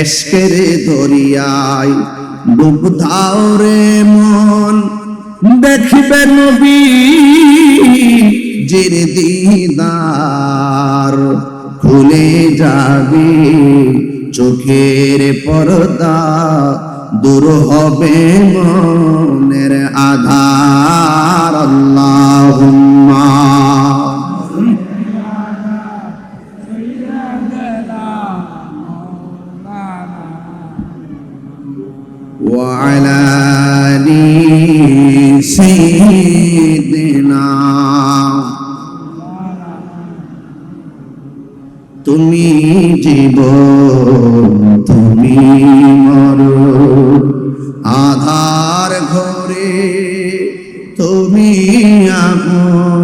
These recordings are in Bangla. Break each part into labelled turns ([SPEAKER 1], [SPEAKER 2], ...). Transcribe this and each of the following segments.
[SPEAKER 1] এসকের দরিয়ায় ডুব দাও রে মন। দেখবে নবী জির দিদার, খুলে যাবে চোখের পর্দা, দূর হবে মনের আধার। আল্লাহুম্মা وعلى آل سيدنا তুমি জীব তুমি মর আধার ঘরে তুমি আপন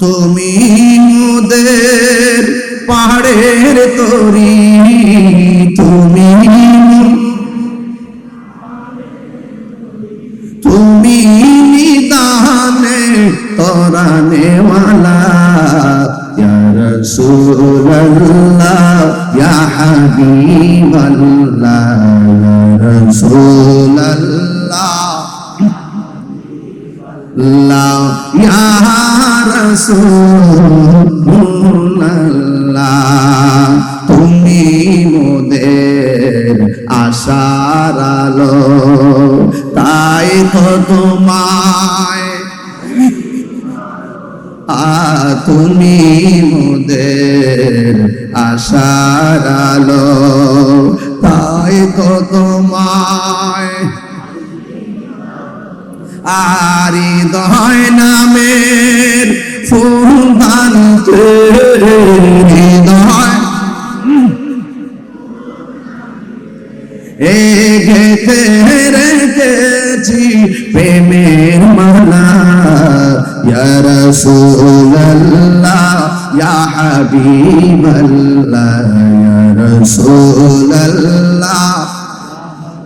[SPEAKER 1] তুমি মোদের পাহাড়ের তরি রাসূলুল্লাহ তুমি মোদের আশার আলো, তাই তো তোমায় আ তুমি মোদের আশার আলো তাই তো তোমায় আরি দয় নামের ফুলদানতে হৃদয়। এ গেতে রেখেছি প্রেমের মালা।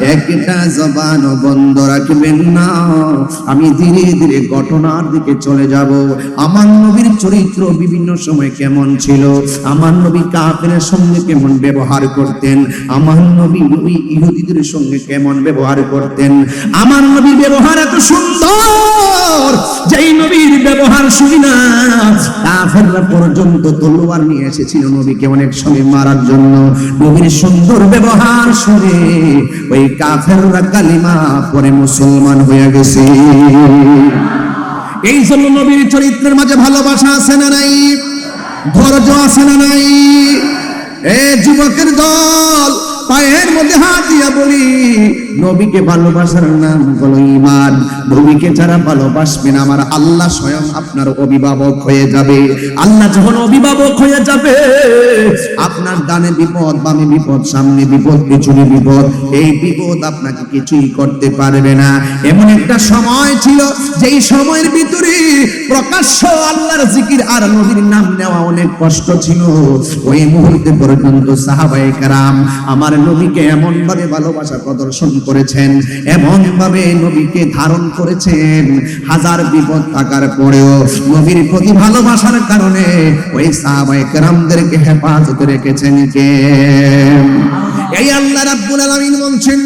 [SPEAKER 1] একটা জবান বন্ধ রাখবেন না। আমি ধীরে ধীরে ঘটনার দিকে চলে যাব। আমার নবীর চরিত্র বিভিন্ন সময় কেমন ছিল? আমার নবী কাফেরের সঙ্গে কেমন ব্যবহার করতেন? আমার নবী ওই ইহুদিদের সঙ্গে কেমন ব্যবহার করতেন? আমার নবী ব্যবহার এত সুন্দর! যেই নবীর ব্যবহার শুনি না, কাফেররা পর্যন্ত তলোয়ার নিয়ে এসেছিল নবীকে অনেক সময় মারার জন্য। নবীর সুন্দর ব্যবহার শুনে ওই কাফেররা কালিমা পরে মুসলমান হয়ে গেছে। এই জন্য নবীর চরিত্রের মাঝে ভালোবাসা আছে না নাই? ধৈর্য আছে না নাই? এ যুবকের দল পায়ের মধ্যে হাত দিয়া বলি, নবীকে ভালোবাসার নাম হলো ইমান নবীকে যারা ভালোবাসবেন আমার আল্লাহ স্বয়ং আপনার অভিভাবক হয়ে যাবে। আল্লাহ যখন অভিভাবক হয়ে যাবে, আপনার ডানে বিপদ, বামে বিপদ, সামনে বিপদ, পিছনে বিপদ, এই বিপদ আপনাকে কিছুই করতে পারবে না। এমন একটা সময় ছিল, যেই সময়ের ভিতরে প্রকাশ্য আল্লাহর জিকির আর নবীর নাম নেওয়া অনেক কষ্ট ছিল। ওই মুহূর্তে পর্যন্ত সাহাবায়ে কারাম আমার নবীকে এমন ভাবে ভালোবাসা প্রদর্শন করেছেন এমন ভাবে নবীকে ধারণ করেছেন। হাজার বিপদ থাকার পরেও নবীর প্রতি ভালোবাসার কারণে ওই সাহাবায়ে কেরামদেরকে হেফাজতে রেখেছেন কে? এই আল্লাহ রাব্বুল আলামিন বলছেন,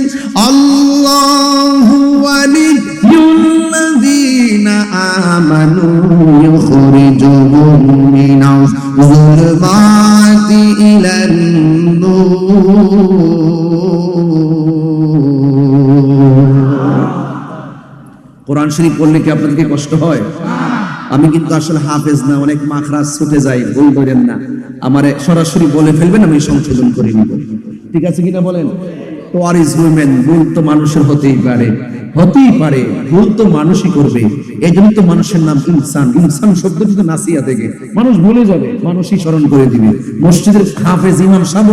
[SPEAKER 1] আল্লাহু ওয়ালিয়ুল্লাযীনা আমানু ইউখরিজুহুম কোরআন শরীফ পড়লে কি আপনাদেরকে কষ্ট হয়? আমি কিন্তু আসলে হাফেজ না, অনেক মাখরাজ ছুটে যাই, ভুল ধরেন না। আমার সরাসরি বলে ফেলবেন, আমি সংশোধন করে নিব। ঠিক আছে কিনা বলেন? তো আর ইজ হিউম্যান ভুল তো মানুষের হতেই পারে। হতেই পারে, ভুল তো মানুষই করবে। এই জন্য তো মানুষের নাম ইনসান। ইনসান শব্দটি তো নাসিয়া থেকে। মানুষ ভুলে যাবে, মানুষই স্মরণ করে দিবে। মসজিদের হাফেজ ইমাম সাহেব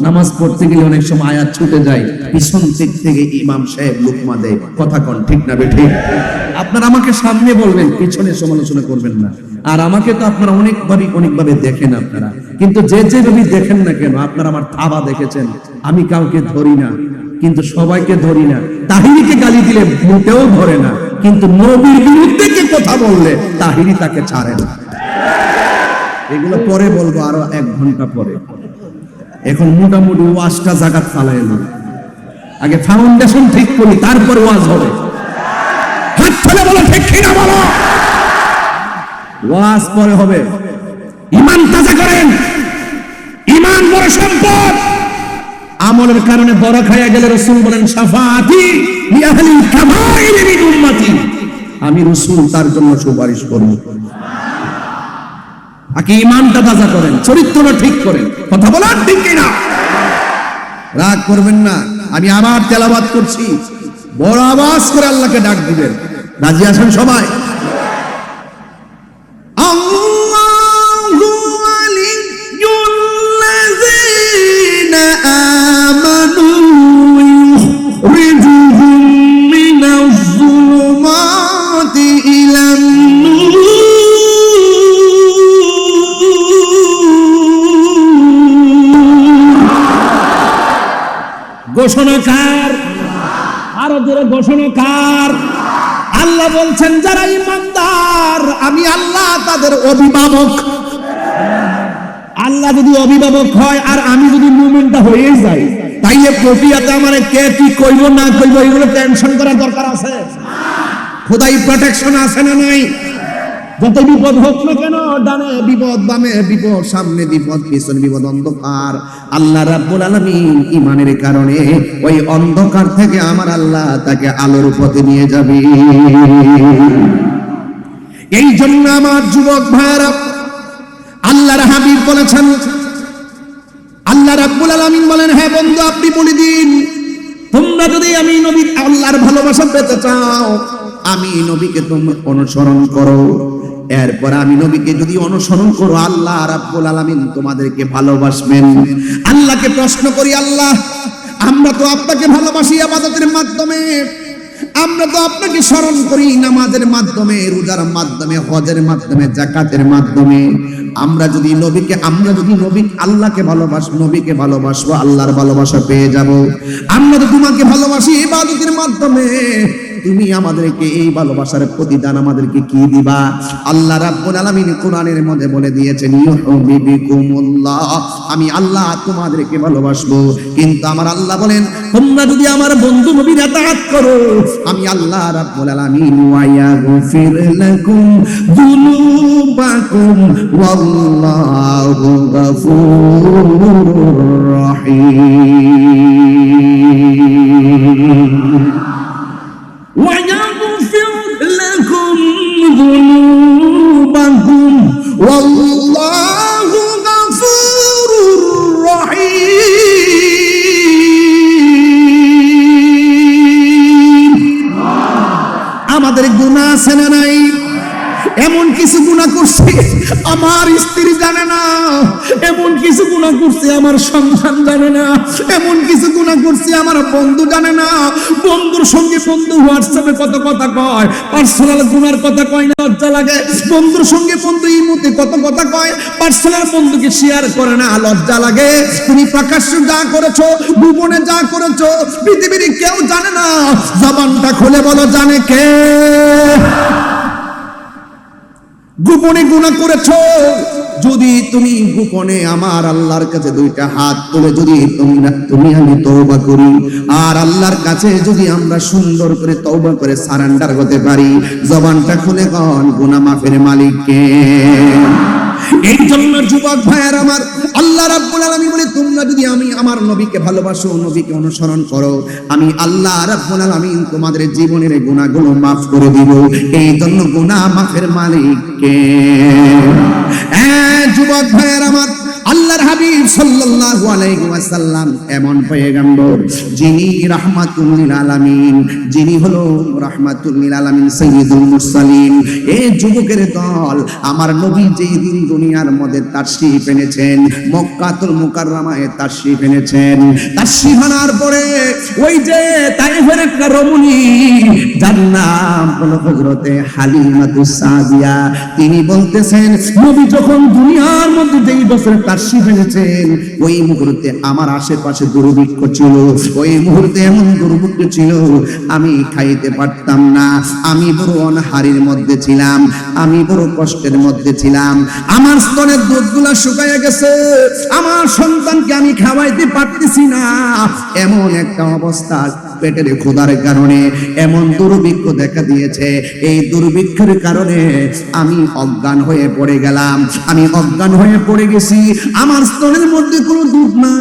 [SPEAKER 1] নামাজ পড়তে গেলে অনেক সময় আয়াত ছুটে যায়। পিছন দিক থেকে ইমাম সাহেব লুকমা দেয়। কথা কন, ঠিক না বেঠিক? আপনারা আমাকে সামনে বলবেন, পিছনে সমালোচনা করবেন না। আর আমাকে তো আপনারা অনেকবারই, অনেকভাবে দেখেন আপনারা। কিন্তু যে যেভাবে দেখেন না কেন, আপনারা আমার থাবা দেখেছেন। আমি কাউকে ধরি না। কিন্তু সবাইকে ধরি না। তাহিরিকে গালি দিলে মোটেও ধরে না। কিন্তু নবীর বিরুদ্ধে কে কথা বললে তাহিরি তাকে ছাড়ে না। এগুলো পরে বলব আরও এক ঘণ্টা পরে। এখন মোটামুটি ওয়াজটা জাগাত ফালাই এলো আগে ফাউন্ডেশন ঠিক করি, তারপরে ওয়াজ হবে। হাত ফেলে বলো, ঠিক কিনা বলো? ওয়াজ পরে হবে। ইমান তাজা করেন। ইমান বড় সম্পদ। আমলের কারণে বড় খাইয়া গেলে রসুল বলেন, সাফাতি আমি রসুল, তার জন্য সুপারিশ করব। ইমানটা তাজা করেন, চরিত্রটা ঠিক করেন, কথা বলার ঠিক রাগ করবেন না, আমি আবার তেলাবাদ করছি। বড় আওয়াজ করে আল্লাহকে ডাক দিবেন। রাজি আছেন সবাই? ঘোষণাকার আরও জোরে ঘোষণাকার আল্লাহ বলছেন, যারা ইমানদার, আমি আল্লাহ তাদের অভিভাবক। আল্লাহ যদি অভিভাবক হয়, আর আমি যদি মুভমেন্টটা হয়ে যাই, তাই এ প্রক্রিয়াতে আমার কে কি কইব, না কইব, এগুলো টেনশন করার দরকার আছে। খোদাই প্রোটেকশন আছে না নাই? যত বিপদ হোক না কেন ডানে বিপদ বামে বিপদ সামনে বিপদ বিপদ, অন্ধকার। আল্লাহ রাব্বুল আলামিন ইমানের কারণে ওই অন্ধকার থেকে আমার আল্লাহ তাকে আলোর পথে নিয়ে যাবে। এই জন্য আমার যুবক ভাইরা আল্লাহর হাবিব বলেছেন, আল্লাহ রাব্বুল আলামিন বলেন হ্যাঁ বন্ধু, আপনি বলে দিন, তোমরা যদি আমি নবী আল্লাহর ভালোবাসা পেতে চাও, আমি নবীকে তোমরা অনুসরণ করো। এরপর আমি নবীকে যদি অনুসরণ করো, আল্লাহ রাব্বুল আলামিন তোমাদেরকে ভালোবাসবেন। আল্লাহকে প্রশ্ন করি, আল্লাহ, আমরা তো আপনাকে ভালোবাসি আবাদতের মাধ্যমে। আমরা তো আপনাকে স্মরণ করি নামাজের মাধ্যমে, রোজার মাধ্যমে, হজের মাধ্যমে জাকাতের মাধ্যমে। আমরা যদি নবীকে, আমরা যদি নবী, আল্লাহকে ভালোবাসবো নবীকে ভালোবাসবো, আল্লাহর ভালোবাসা পেয়ে যাব। আমরা তো তোমাকে ভালোবাসি ইবাদতের মাধ্যমে তুমি আমাদেরকে এই ভালোবাসার প্রতিদান আমাদেরকে কি দিবা? আল্লাহ রাব্বুল আলামিন কোরআনের মধ্যে বলে দিয়েছেন, ইউহিব্বুকুমুল্লাহ। আমি আল্লাহ তোমাদেরকে ভালোবাসবো। কিন্তু আমার আল্লাহ বলেন, তোমরা যদি আমার বন্ধু নবীর আতাত করো, আমি আল্লাহ রাব্বুল আলামিন ওয়া ইয়াগফির লাকুম যুনুবাকুম ওয়াল্লাহু গফুরুর রহিম। ويغفر لكم ذنوبكم والله غفور رحيم আমাদের গুনাহ আছে না নাই এমন কিছু গুণা করছে, আমার স্ত্রী জানে না। এমন কিছু গুণা করছে, আমার সন্তান জানে না। এমন কিছু গুণা করছে, আমার বন্ধু জানে না। বন্ধুর সঙ্গে বন্ধু হোয়াটসঅ্যাপে কত কথা কয় পার্সোনাল গুনার কথা কয় না, লজ্জা লাগে। বন্ধুর সঙ্গে বন্ধু এই মুহূর্তে কত কথা কয় পার্সোনাল বন্ধুকে শেয়ার করে না, লজ্জা লাগে। তুমি প্রকাশ্য যা করেছ গোপনে যা করেছ, পৃথিবীর কেউ জানে না। জবানটা খুলে বলো, জানে কে? গোপনে গুণা করেছ? যদি তুমি গোপনে আমার আল্লাহর কাছে দুইটা হাত তুলে, যদি তুমি তুমি আমি তৌবা করি, আর আল্লাহর কাছে যদি আমরা সুন্দর করে তৌবা করে সারান্ডার হতে পারি, জবানটা খুলে কন গুনা মাফের মালিককে। এই জন্য যুবক ভাইয়ের আমার আল্লাহ রাব্বুল আলামিন বলে, তোমরা যদি আমি আমার নবীকে ভালোবাসো, নবীকে অনুসরণ করো, আমি আল্লাহ রাব্বুল আলামিন তোমাদের জীবনের গুনাহগুলো maaf করে দিব। এই জন্য গুনাহ মাফের মালিককে। হ্যাঁ যুবক ভাইয়ার আমার আল্লাহর হাবিব সাল্লাল্লাহু আলাইহি ওয়াসাল্লাম এমন পয়গম্বর যিনি রাহমাতুল লিল আলামিন যিনি হলো রাহমাতুল লিল আলামিন সাইয়্যিদুল মুরসালিন। এই যুবকের দল আমার নবী যেই দিন দুনিয়ার মধ্যে এনেছেন, মক্কাতুল এনেছেন আনার পরে ওই যে তাইফের একটা রমণী, যার নাম হলো হযরতে হালিমাতুস সাদিয়া। তিনি বলতেছেন, নবী যখন দুনিয়ার মধ্যে যেই বছর তাশরীফ এনেছেন ওই মুহূর্তে আমার আশেপাশে দুর্ভিক্ষ ছিল। ওই মুহূর্তে এমন দুর্ভিক্ষ ছিল, আমি খাইতে পারতাম না। আমি বড় অনহারির মধ্যে ছিলাম, আমি বড় কষ্টের মধ্যে ছিলাম। আমার স্তনের দুধগুলা শুকাইয়া গেছে, আমার সন্তানকে আমি খাওয়াইতে পারতেছি না। এমন একটা অবস্থা পেটের ক্ষুধার কারণে, এমন দুর্ভিক্ষ দেখা দিয়েছে। এই দুর্ভিক্ষের কারণে আমি অজ্ঞান হয়ে পড়ে গেলাম। আমি অজ্ঞান হয়ে পড়ে গেছি। আমার স্তনের মধ্যে কোনো না।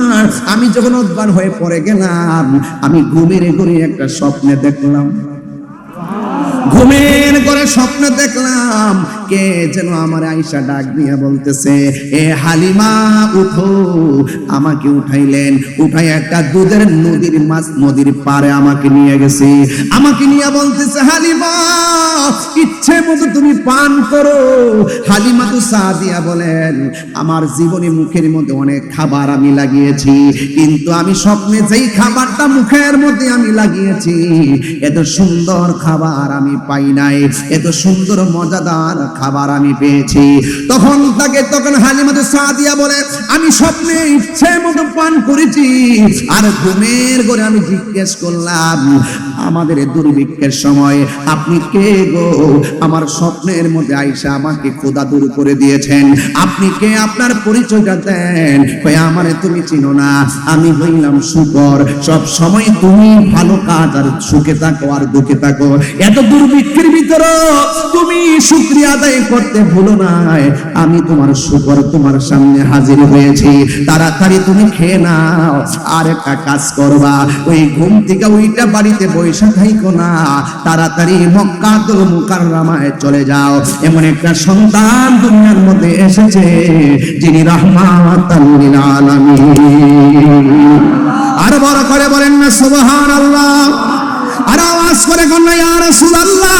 [SPEAKER 1] আমি যখন অজ্ঞান হয়ে পড়ে গেলাম, আমি ঘুমের ঘুরে একটা স্বপ্নে দেখলাম। ঘুমের করে স্বপ্ন দেখলাম কে যেন আমার আইসা ডাক দিয়া বলতেছে, এ হালিমা, উঠো। আমাকে উঠাইলেন। উঠাই একটা দুধের নদীর মাছ নদীর পারে আমাকে নিয়ে গেছে। আমাকে নিয়ে বলতেছে, হালিমা, ইচ্ছে মতো তুমি পান করো। হালিমা তো সাদিয়া বলেন, আমার জীবনে মুখের মধ্যে অনেক খাবার আমি লাগিয়েছি, কিন্তু আমি স্বপ্নে যেই খাবারটা মুখের মধ্যে আমি লাগিয়েছি, এত সুন্দর খাবার আমি পাই নাই, এত সুন্দর, মজাদার খাবার আমি পেয়েছি। তখন তাকে, তখন হালিমাতে সাদিয়া বলে, আমি স্বপ্নে ইচ্ছে মতো পান করেছি, আর ঘুমের করে আমি জিজ্ঞেস করলাম, আমাদের দুর্ভিক্ষের সময় আপনি কে গো? আমার স্বপ্নের মধ্যে আইসা আমাকে খোদা দূর করে দিয়েছেন। আপনি কে? আপনার পরিচয়টা দেন। কই আমারে তুমি চিনো না। আমি হইলাম শুকর। সব সময় তুমি ভালো কাজ আর সুখে থাকো আর দুঃখে থাকো। এত দুর্ভিক্ষের ভিতরে তুমি শুক্রিয়া আদায় করতে ভুলো নাই আমি তোমার শুকর তোমার সামনে হাজির হয়েছি। তাড়াতাড়ি তুমি খেয়ে নাও, আর একটা কাজ করবা। ওই ঘুম থেকে ওইটা বাড়িতে থাইকো না। তাড়াতাড়ি চলে যাও। এমন একটা সন্তান দুনিয়ার মধ্যে এসেছে, যিনি রহমাতাল আর বড় করে বলেন না সুবহানাল্লাহ আর আওয়াজ করে কন্যা ইয়া রাসূলুল্লাহ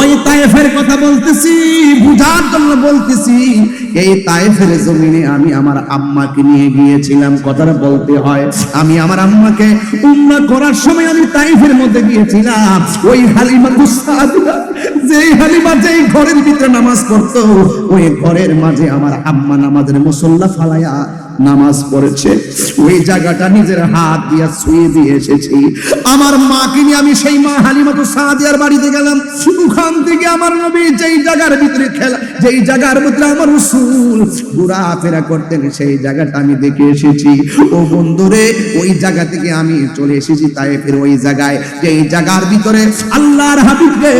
[SPEAKER 1] ওই তায়েফের কথা বলতেছি, বুঝার জন্য বলতেছি, এই তায়েফের জমিনে আমি আমার আম্মাকে নিয়ে গিয়েছিলাম, কথাটা বলতে হয়। আমি আমার আম্মাকে উম্মা করার সময় আমি তায়েফের মধ্যে গিয়েছিলাম। ওই হালিমা দুসাদিয়া যেই হালিমা যেই ঘরের ভিতরে নামাজ পড়তো, ওই ঘরের মাঝে আমার আম্মা নামাজের মুসল্লা ফালায়া নামাজ পড়েছে, ওই জায়গাটা নিজের হাত দিয়া ছুঁয়ে দিয়ে এসেছি। আমার মাকে নিয়ে আমি সেই মা হালিমাতু সাদিয়ার বাড়িতে গেলাম। ওখান থেকে আমার নবী যেই জায়গার ভিতরে খেলা, যেই জায়গার ভিতরে আমার রসুল ঘোরাফেরা করতেন, সেই জায়গাটা আমি দেখে এসেছি। ও বন্ধুরে, ওই জায়গা থেকে আমি চলে এসেছি তাই ফের ওই জায়গায়। যেই জায়গার ভিতরে আল্লাহর হাবিবকে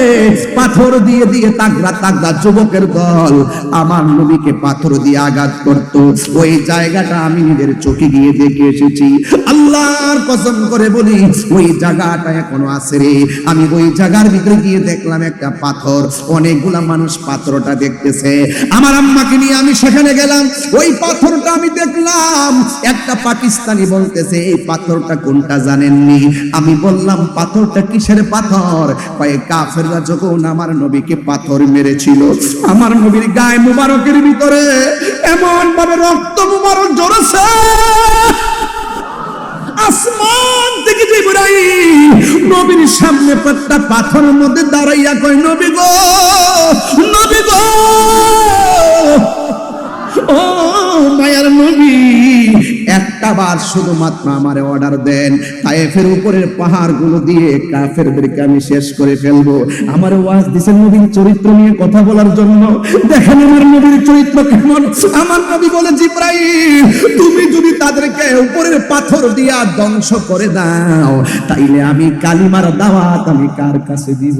[SPEAKER 1] পাথর দিয়ে দিয়ে তাগড়া তাগড়া যুবকের দল আমার নবীকে পাথর দিয়ে আঘাত করত। ওই জায়গাটা আমি নিজের চোখে গিয়ে দেখে এসেছি। আল্লাহর কসম করে বলি, ওই জায়গাটা এখনও আছে রে। আমি ওই জায়গার ভিতরে গিয়ে দেখলাম একটা পাথর। অনেকগুলা মানুষ পাথরটা দেখতেছে। আমার আম্মাকে নিয়ে আমি সেখানে গেলাম। ওই পাথরটা আমি দেখলাম। একটা পাকিস্তানি বলতেছে, এই পাথরটা কোনটা জানেননি? আমি বললাম, পাথরটা কিসের পাথর? কয়েক কাফেররা যখন আমার নবীকে পাথর মেরেছিল, আমার নবীর গায়ে মুবারকের ভিতরে এমন ভাবে রক্ত মুবারক জড়েছে। আসমান থেকে জিবরাইল নবীর সামনে একটা পাথরের মধ্যে দাঁড়াইয়া কয়, নবী গো নবী গো, ও মায়ার নবী একটা বার শুধুমাত্র আমারে অর্ডার দেন। তায়েফের উপরের পাহাড়গুলো দিয়ে কাফেরদেরকে আমি শেষ করে ফেলব। আমার ওয়াজ দিছেন নবীর চরিত্র নিয়ে কথা বলার জন্য। দেখেন আমার নবীর চরিত্র কেমন। আমার নবী বলে, জিব্রাইল, তুমি যদি তাদেরকে উপরের পাথর দিয়া ধ্বংস করে দাও, তাইলে আমি কালিমার দাওয়াত আমি কার কাছে দিব?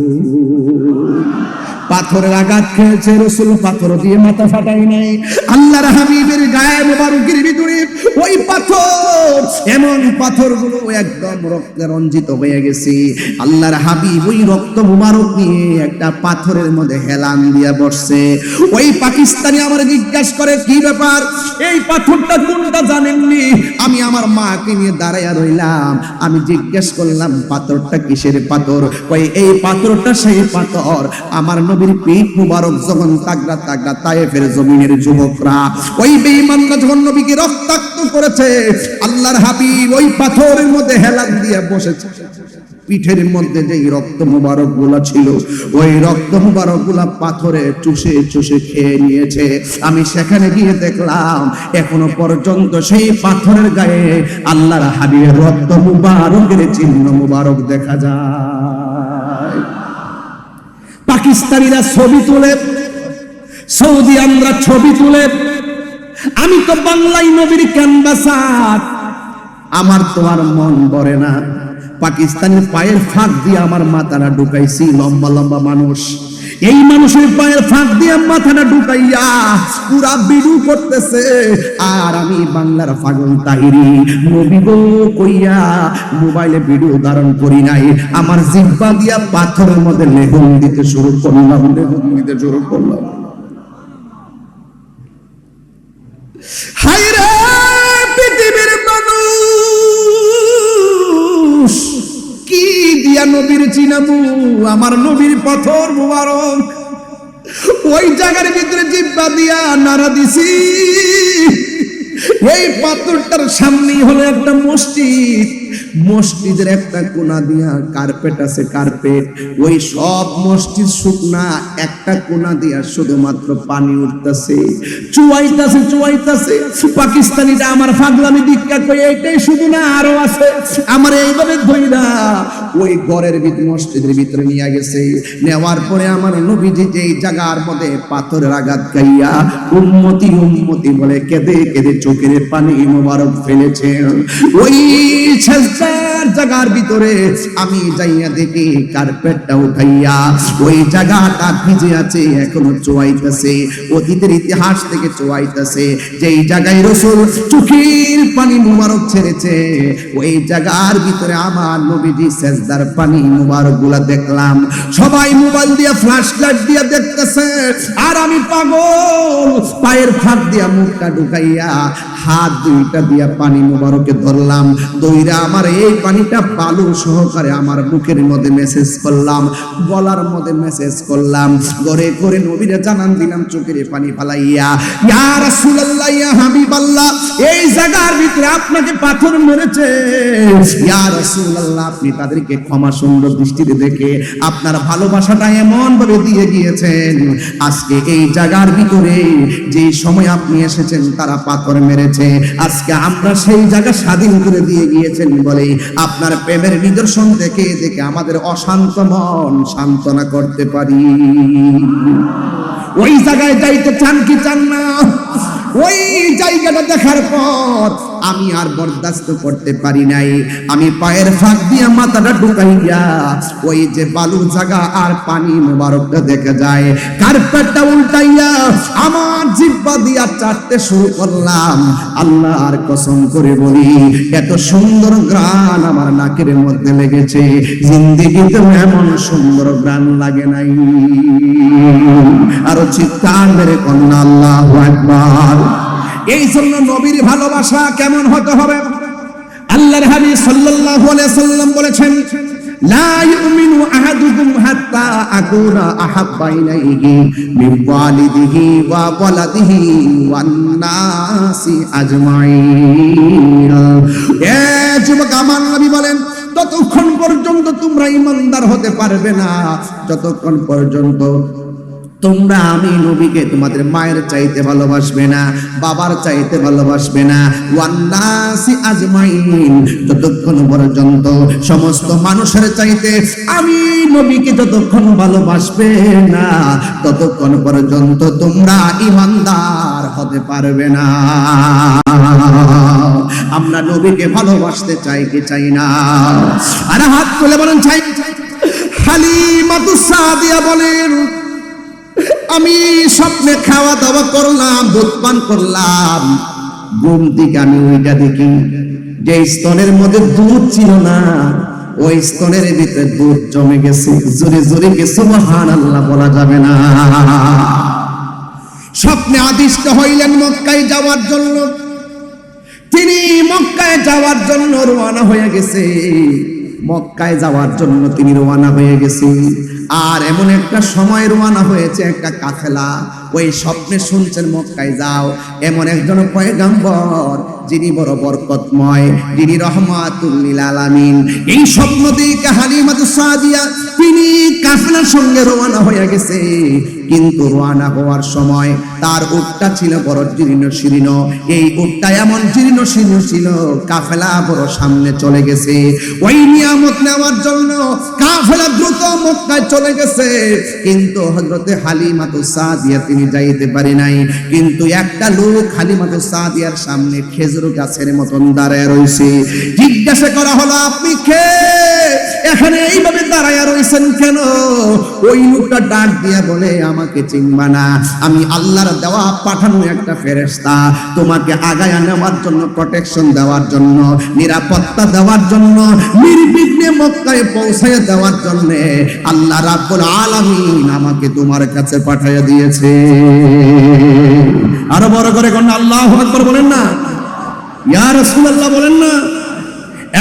[SPEAKER 1] পাথরের আঘাত খেয়েছে, রসুল পাথর দিয়ে মাথা ফাটাই নাই। আল্লাহর হাবিবের গায়ে মোবারকের ভিতরে ওই পাথর, এমন পাথরগুলো একদম রক্তে রঞ্জিত হয়ে গেছে। আল্লাহর হাবিব ওই রক্ত মুবারক নিয়ে একটা পাথরের মধ্যে হেলান বসছে। ওই পাকিস্তানি আমার জিজ্ঞাসা করে, কি ব্যাপার? এই পাথরটা কোনটা জানেননি? আমি আমার মাকে নিয়ে দাঁড়াইয়া রইলাম। আমি জিজ্ঞেস করলাম, পাথরটা কিসের পাথর? ওই এই পাথরটা সেই পাথর। আমার নবীর মুবারক যখন তাগড়া তাগড়া জমিনের যুবকরা, ওই বেঈমানরা যখন নবীকে রক্তাক্ত করেছে। আল্লাহর হাবিব ওই পাথরের মধ্যে হেলান দিয়ে বসেছে। পিঠের মধ্যে যেই রক্ত মুবারকগুলা ছিল, ওই রক্ত মুবারকগুলা পাথরে চুষে চুষে খেয়ে নিয়েছে। আমি সেখানে গিয়ে দেখলাম, এখনও পর্যন্ত সেই পাথরের গায়ে আল্লাহর হাবিবের রক্ত মুবারকের চিহ্ন মুবারক দেখা যায়। পাকিস্তানিরা ছবি তুলে, সৌদি আমরা ছবি তুলে আমি তো বাংলায় নবীর ক্যানভাসার। আমার তো আর মন ভরে না। পাকিস্তানের পায়ের ফাঁক দিয়ে আমার মাথাটা ঢুকাইছি, লম্বা লম্বা মানুষ। এই মানুষের পায়ের ফাঁক দিয়ে মাথাটা ঢুকাইয়া পুরা বিডু করতেছে। আর আমি বাংলার পাগল তাহিরি। নবী গো কইয়া মোবাইলে ভিডিও ধারণ করি নাই। আমার জিব্বা দিয়া পাথরের মধ্যে লেগুন দিতে শুরু করলাম লেগুন দিতে শুরু করলাম। দিয়া নবীর চিনাবু আমার নবীর পাথর মুবারক। ওই জায়গার ভিতরে জিব্বা দিয়া নারা দিছি। এই পাথরটার সামনেই হলো একটা মসজিদ। মসজিদের একটা কোনা দিয়া কার্পেট আছে কার্পেট ওই সব মসজিদ শুকনা, একটা কোনা দিয়া শুধুমাত্র পানি উঠতেছে। চুয়াইতাছে চুয়াইতাছে। পাকিস্তানিরা আমার ফাগলামি দীক্ষা করে এইটাই শুধু না, আরও আছে। আমার এইভাবে ধইরা ওই ঘরের ভিতরে মসজিদের ভিতরে নিয়ে গেছে। নেওয়ার পরে আমার নবীজি যেই জায়গার মধ্যে পাথরের আঘাত খাইয়া উন্মতি উন্মতি বলে কেঁদে কেঁদে চোখের পানি মোবারক ফেলেছে ওই জায়গার ভিতরে আমি যাইয়া দেখি কার্পেটটা উঠাইয়া ওই জায়গাটা ভিজে আছে, এখনও চোয়াইতেছে, অতীতের ইতিহাস থেকে চোয়াইতেছে। যেই জায়গায় রসুল চোখের পানি মোবারক ছেড়েছে, ওই জায়গার ভিতরে আমার নবীজি সেজদার পানি মোবারকগুলা দেখলাম। সবাই মোবাইল দিয়ে ফ্ল্যাশ লাইট দিয়ে দেখতেছে, আর আমি পাগল, পায়ের ফাঁক দিয়া মুখটা ঢুকাইয়া হাত দুইটা দিয়া পানি মোবারকে ধরলাম, দইরা আমার এই পানিটা বালু সহকারে আমার বুকের মধ্যে মেসেজ করলাম, গলার মধ্যে মেসেজ করলাম। গড়ে করে নবীরে জানান দিলাম, চোখের পানি ফালাইয়া, ইয়া রাসূলুল্লাহ, ইয়া হাবিবাল্লাহ, এই জায়গার ভিতরে আপনাকে পাথর মেরেছে। ইয়া রাসূলুল্লাহ, আপনি তাদেরকে ক্ষমা সুন্দর দৃষ্টিতে দেখে আপনার ভালোবাসাটা এমন ভাবে দিয়ে গিয়েছেন আজকে এই জায়গার ভিতরে যে সময় আপনি এসেছেন, তারা পাথর মেরেছে। আজকে আমরা সেই জায়গা স্বাধীন করে দিয়ে গিয়েছেন। বলে, আপনার প্রেমের নিদর্শন দেখে দেখে আমাদের অশান্ত মন সান্ত্বনা করতে পারি। ওই জায়গায় যাইতে চান কি চান না? ওই জায়গাটা দেখার পর আমি আর বরদাস্ত করতে পারি নাই। আমি পায়ের ফাঁক দিয়ে মাথাটা ঢুকাইয়া ওই যে বালুর জায়গা আর পানি মোবারকটা দেখা যায়। কার্পেটটা উল্টাইয়া আমার জিব্বা দিয়া চাটতে শুরু করলাম। আল্লাহর কসম করে বলি, এত সুন্দর গ্রান আমার নাকের মধ্যে লেগেছে। জিন্দিগিতে এমন সুন্দর গ্রান লাগে নাই। আরও চিৎকার মেরে কন্যা, আল্লাহ একবার এই জন্য নবীর ভালোবাসা কেমন হতে হবে? আল্লাহর হাবিব সাল্লাল্লাহু আলাইহি সাল্লাম বলেছেন, লা ইউমিনু আহাদুকুম হাত্তা আকুনা আহাব্বা ইলাইহি মিন ওয়ালিদিহি ওয়া ওয়ালাদিহি ওয়ান নাসি আজমাইন। এ যুবক, আমার নবী বলেন, ততক্ষণ পর্যন্ত তোমরা ইমানদার হতে পারবে না। যতক্ষণ পর্যন্ত তোমরা আমি নবীকে তোমাদের মায়ের চাইতে ভালোবাসবে না, বাবার চাইতে ভালোবাসবে না। ওয়ান্নাসি আজমাইন, যতক্ষণ পর্যন্ত সমস্ত মানুষের চাইতে আমি নবীকে যতক্ষণ ভালোবাসবে না, ততক্ষণ পর্যন্ত তোমরা ইমানদার হতে পারবে না। আমরা নবীকে ভালোবাসতে চাই কি চাই না? আরে হাত তুলে বলেন চাই হালিমাতুস সাদিয়া বলেন আমি স্বপ্নে খাওয়া দাওয়া করলাম, দুধ পান করলাম। ঘুম থেকে আমি ওইটা দেখি, যে স্তনের মধ্যে দুধ ছিল না, ওই স্তনের ভিতরে দুধ জমে গেছে। জোরে জোরে গেছে মহান আল্লাহ বলা যাবে না। স্বপ্নে আদিষ্ট হইলেন মক্কায় যাওয়ার জন্য। তিনি মক্কায় যাওয়ার জন্য রওনা হয়ে গেছে। মক্কায় যাওয়ার জন্য তিনি রওনা হয়ে গেছেন। আর এমন একটা সময় রওনা হয়েছে, একটা কাফেলা। ওই স্বপ্নে শুনছেন মক্কায় যাও। এমন একজন পয়গাম্বর, যিনি বড় বরকতময়, যিনি রহমাতুল্লিল আলামিন। এই স্বপ্ন দিকে হালিমাতু সাদিয়া, তিনি কাফেলার সঙ্গে রওনা হয়ে গেছে। কিন্তু রওনা হওয়ার সময় তার উটটা ছিল বড় জীর্ণ শীর্ণ। এই উটটা এমন জীর্ণ শীর্ণ ছিল, কাফেলা বড় সামনে চলে গেছে। ওই নিয়ামত নেওয়ার জন্য কাফেলা দ্রুত মক্কায় চলে গেছে। কিন্তু হযরতে হালিমাতু সাদিয়া তিনি যাইতে পারে নাই। কিন্তু একটা লোক হালিমাতু সাদিয়ার সামনে খেজুর গাছের মতন দাঁড়ায় রয়েছে জিজ্ঞাসা করা হলো, আপনি কে? এখানে এইভাবে দাঁড়ায় রয়েছেন কেন? ওই লোকটা ডাক দিয়া বলে, আমাকে চিনবা না। আমি আল্লাহর দেওয়া পাঠানো একটা ফেরেশতা। তোমাকে আগায় নেওয়ার জন্য প্রোটেকশন দেওয়ার জন্য, নিরাপত্তা দেওয়ার জন্য, নির্বিঘ্নে মক্কায় পৌঁছায় দেওয়ার জন্য আল্লাহ রাব্বুল আলামিন আমাকে তোমার কাছে পাঠিয়ে দিয়েছে। আরও বড় করে কন্যা, আল্লাহ আকবর বলেন না। ইয়ার রসুল আল্লাহ বলেন না।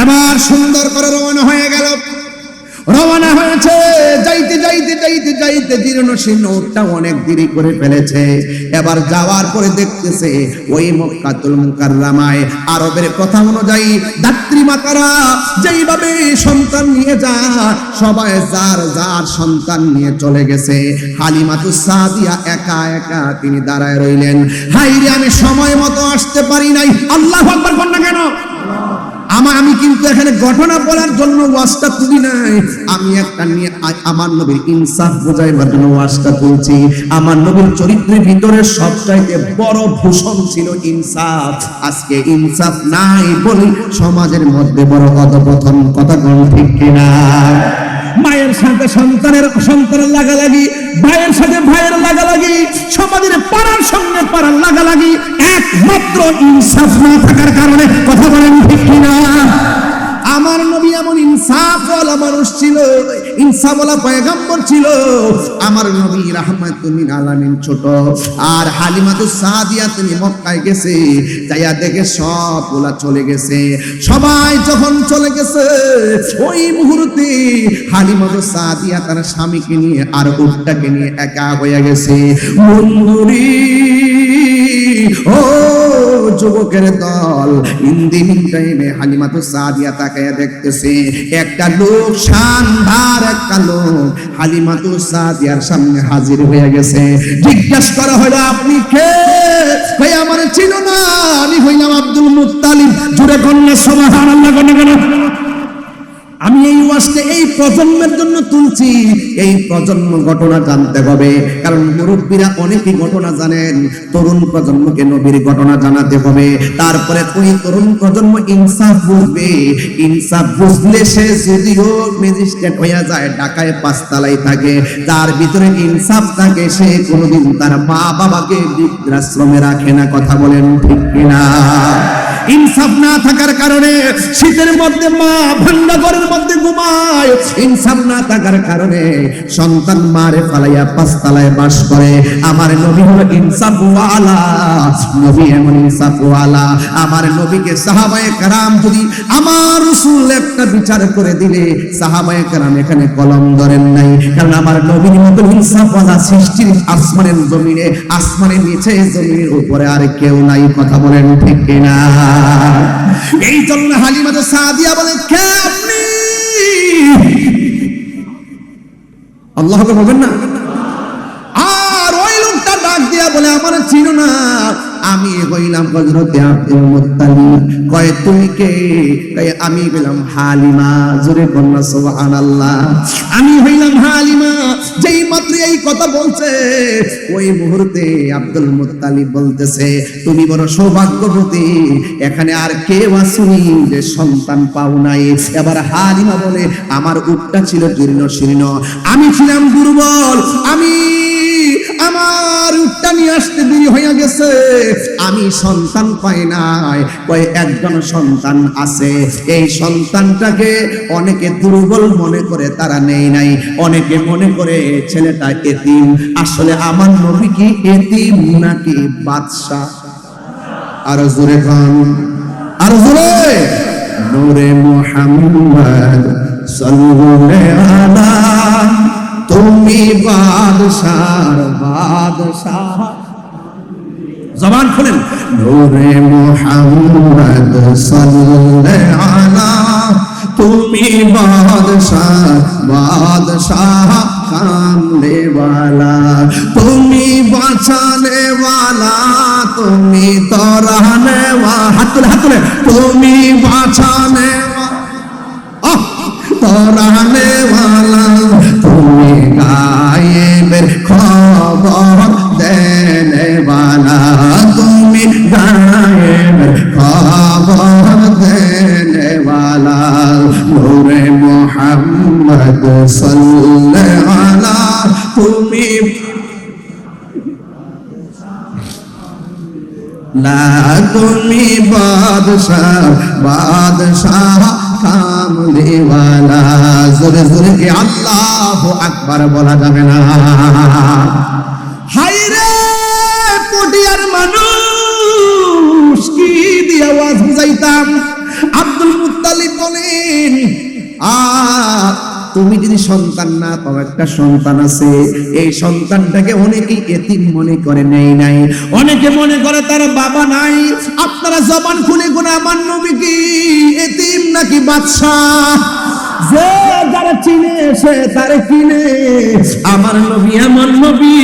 [SPEAKER 1] এবার সুন্দর করে রওনা হয়ে গেল। রওনা হয়েছে। যাইতে যাইতে যাইতে যাইতে জীর্ণ শীর্ণ উটটা অনেক দেরি করে ফেলেছে। এবার যাওয়ার পরে দেখতেছে ওই মক্কাতুল মুকাররামায় আরবের কথা অনুযায়ী দাত্রী মাতারা যেইভাবে সন্তান নিয়ে যা সবাই যার যার সন্তান নিয়ে চলে গেছে। হালিমাতু সাদিয়া একা একা তিনি দাঁড়ায় রইলেন। হাইরে আমি সময় মতো আসতে পারি নাই। আল্লাহ আকবার না কেন? আমার আমি কিন্তু এখানে ঘটনা বলার জন্য ওয়াজটা তুলি নাই। আমি একটা নিয়ে আমার নবীর ইনসাফ বোঝাইবার জন্য ওয়াজটা তুলছি। আমার নবীর চরিত্রের ভিতরে সবচাইতে বড় ভূষণ ছিল ইনসাফ। আজকে ইনসাফ নাই বলি সমাজের মধ্যে বড় অধপতন, কথা ঠিক কিনা? মায়ের সাথে সন্তানের সন্তানের লাগালাগি ভাইয়ের সাথে ভাইয়ের লাগালাগি, সমাজের পাড়ার সঙ্গে পাড়ার লাগালাগি, একমাত্র ইনসাফ না থাকার কারণে কথা বলেন ঠিক কিনা? আমার নবী এমন ইনসাফওয়ালা মানুষ ছিল, ইনসাফওয়ালা পয়গম্বর ছিল। আমার নবী রাহমাতুল্লিল আলামিন ছোট, আর হালিমাতু সাদিয়া তিনি মক্কায় গেছে, যাইয়া দেখে সব ওলা চলে গেছে। সবাই যখন চলে গেছে, ওই মুহূর্তে হালিমাতু সাদিয়া তার স্বামীকে নিয়ে আর উটটাকে নিয়ে একা হয়ে গেছে। মন্দুরি ও যুবকের দল। ইন্দিন টাইমে হালিমাতু সাদিয়া তাকায় দেখতেছে, একটা লোক, শানদার একটা লোক, হালিমাতু সাদিয়ার সামনে হাজির হয়ে গেছে। জিজ্ঞাসা করা হলো, আপনি কে? ভাই, আমার ছিল না, আমি হইলাম আব্দুল মুত্তালিব। জুড়ে কন্যা, সুবহানাল্লাহ কন্যা কেন আমি এই ওয়াজটা এই প্রজন্মের জন্য তুলছি। এই প্রজন্ম ঘটনা জানতে হবে। কারণ মুরব্বীরা অনেকই ঘটনা জানেন। তরুণ প্রজন্মকে নবীর ঘটনা জানাতে হবে। তারপরে ওই তরুণ প্রজন্ম ইনসাফ বুঝবে। ইনসাফ বুঝলে সে যদিও ম্যাজিস্ট্রেট হয়ে যায়, ঢাকায় পাঁচতলায় থাকে। তার ভিতরে ইনসাফ থাকে, সে কোনোদিন তার মা বাবাকে বৃদ্ধাশ্রমে রাখে না। কথা বলেন ঠিক কিনা? ইনসাফ না থাকার কারণে শীতের মধ্যে মা ভান্ডা ঘরের মধ্যে ঘুমায়। ইনসাফ না থাকার কারণে সন্তান মারে ফালাইয়া পাঁচতলায় বাস করে। আমার নবী হলো ইনসাফ ওয়ালা নবী এমন ইনসাফ ওয়ালা আমার নবীকে সাহাবায়ে কারাম যদি আমার রাসূল একটা বিচার করে দিলে, সাহাবায়ে কারাম এখানে কলম ধরেন নাই। কারণ আমার নবীর মতো ইনসাফ ওয়ালা সৃষ্টির আসমানের জমিনে, আসমানের নিচে জমিনের উপরে আর কেউ নাই, কথা বলেন ঠিক কিনা? এই জন্য হালিমাতে সাদিয়া বলে, কে আপনি? আল্লাহ বলবেন না। আর ওই লোকটা ডাক দিয়া বলে, আমার চিনো না। আমি হইলাম হযরতে আব্দুল মুত্তালিব। কয়, তুমি কে? কয়, আমি হইলাম হালিমা। জোরে কন্যা সুবহানাল্লাহ। আমি হইলাম হালিমা। যেই মাত্র এই কথা বলছে, ওই মুহূর্তে আব্দুল মুত্তালিব বলতেছে, তুমি বড় সৌভাগ্যবতী। এখানে আর কেউ আসুনি যে সন্তান পাও নাই। এবার হালিমা বলে, আমার উটটা ছিল জীর্ণ শীর্ণ আমি ছিলাম দুর্বল। আমি আমার আসতে দেরি হয়ে গেছে। আমি সন্তান পাই নাই, কয় একজন সন্তান আছে। এই সন্তানটাকে অনেকে দুর্বল মনে করে, তারা নেই নাই। অনেকে মনে করে ছেলেটা এতিম। আসলে আমার নবী কি এতিম নাকি বাদশাহ? আর জোরে খান আর জোরে। নূরে মুহাম্মদ সাল্লাল্লাহু আলা তুমি বাদশার বাদশাহ জবান খুলেন নূরে মুহাম্মদ সাল্লাল্লাহু আলা তুমি বাদশাহ বাদশাহ কামলে वाला তুমি বাঁচানে वाला তুমি তরানে वाला হাত তুলে হাত তুলে তুমি বাঁচানে আহ বাদশাহ বাদশাহ কামলিওয়ালা জোরে জোরে আল্লাহ আকবার বলা যাবে না। হাই রে পটিয়ার মানুষ, কি দিয়ে আওয়াজ বুঝাইতাম? আব্দুল মুত্তালিব বলেন, আ তুমি যদি সন্তান না পাও, একটা সন্তান আছে। এই সন্তানটাকে অনেকেই এতিম মনে করে নেই নাই। অনেকে মনে করে তার বাবা নাই। আপনারা জবান খুলে গুণা আমার কি এতিম নাকি বাদশাহ? যে যারা চিনে, সে তারে কিনে। আমার নবী আমার নবী,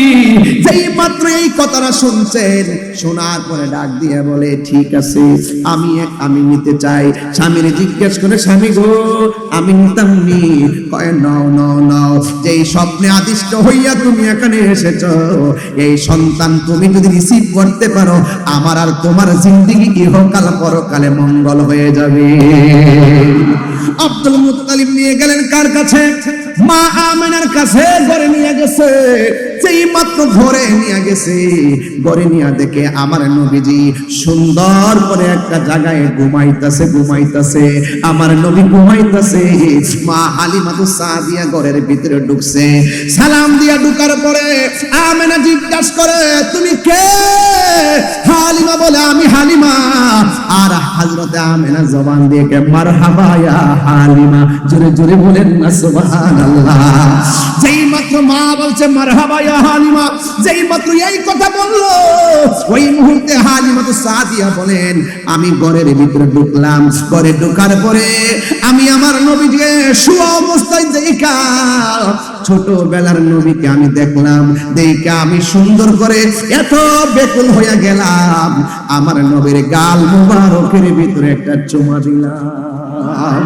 [SPEAKER 1] যেই মাত্র এই কথাটা শুনছেন, শোনার পরে ডাক দিয়ে বলে, ঠিক আছে, আমি আমি নিতে চাই। স্বামীর জিজ্ঞেস করে, স্বামী গো, আমি নিতাম নি। কয় যেই স্বপ্নে আদিষ্ট হইয়া তুমি এখানে এসেছ, এই সন্তান তুমি যদি রিসিভ করতে পারো, আমার আর তোমার জিন্দিগি ইহকাল পরকালে মঙ্গল হয়ে যাবে। আব্দুল মুত্তালিব নিয়ে গেলেন কার কাছে? মা আমেনার কাছে ঘরে নিয়ে গেছে। সেই মাত্র ঘরে নিয়ে গেছে, ঘরে নিয়ে দেখে আমার নবীজি সুন্দর করে একটা জায়গায় ঘুমাইতাছে ঘুমাইতাছে। আমার নবী ঘুমাইতাছে। মা হালিমা তো সাদিয়া ঘরের ভিতরে ঢুকছে। সালাম দিয়া ঢুকার পরে আমেনা জিজ্ঞাসা করে, তুমি কে? হালিমা বলে, আমি হালিমা। আর হযরতে আমেনা জবান দিয়ে কে, মারহাবা ইয়া হালিমা। জোরে জোরে বলেন না যেই মাত্র মা বলছে হালিমা। যেই মাত্র এই কথা ওই মুহূর্তে হালিমা তো সাদিয়া বলেন, আমি ঘরের ভিতরে ঢুকলাম। ঘরে ঢোকার পরে আমি আমার নবীকে শুয়া অবস্থায় দেখা। ছোটবেলার নবীকে আমি দেখলাম, দেখে আমি সুন্দর করে এত বেকুল হয়ে গেলাম। আমার নবীর গাল মুবারকের ভিতরে একটা চুমা দিলাম।